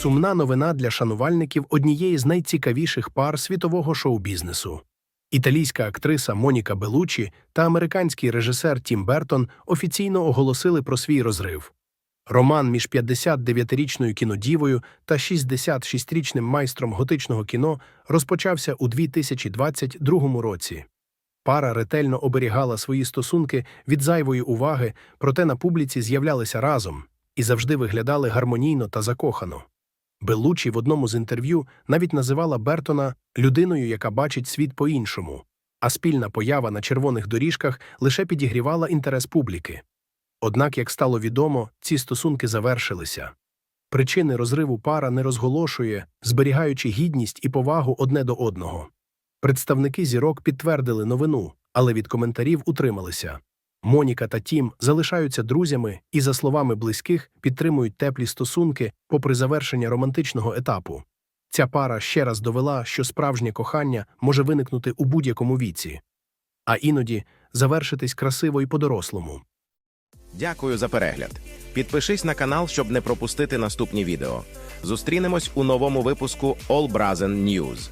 Сумна новина для шанувальників однієї з найцікавіших пар світового шоу-бізнесу. Італійська актриса Моніка Белучі та американський режисер Тім Бертон офіційно оголосили про свій розрив. Роман між 59-річною кінодівою та 66-річним майстром готичного кіно розпочався у 2022 році. Пара ретельно оберігала свої стосунки від зайвої уваги, проте на публіці з'являлися разом і завжди виглядали гармонійно та закохано. Белучі в одному з інтерв'ю навіть називала Бертона людиною, яка бачить світ по-іншому, а спільна поява на червоних доріжках лише підігрівала інтерес публіки. Однак, як стало відомо, ці стосунки завершилися. Причини розриву пара не розголошує, зберігаючи гідність і повагу одне до одного. Представники зірок підтвердили новину, але від коментарів утрималися. Моніка та Тім залишаються друзями і, за словами близьких, підтримують теплі стосунки попри завершення романтичного етапу. Ця пара ще раз довела, що справжнє кохання може виникнути у будь-якому віці, а іноді завершитись красиво і по-дорослому. Дякую за перегляд. Підпишись на канал, щоб не пропустити наступні відео. Зустрінемось у новому випуску All Brazen News.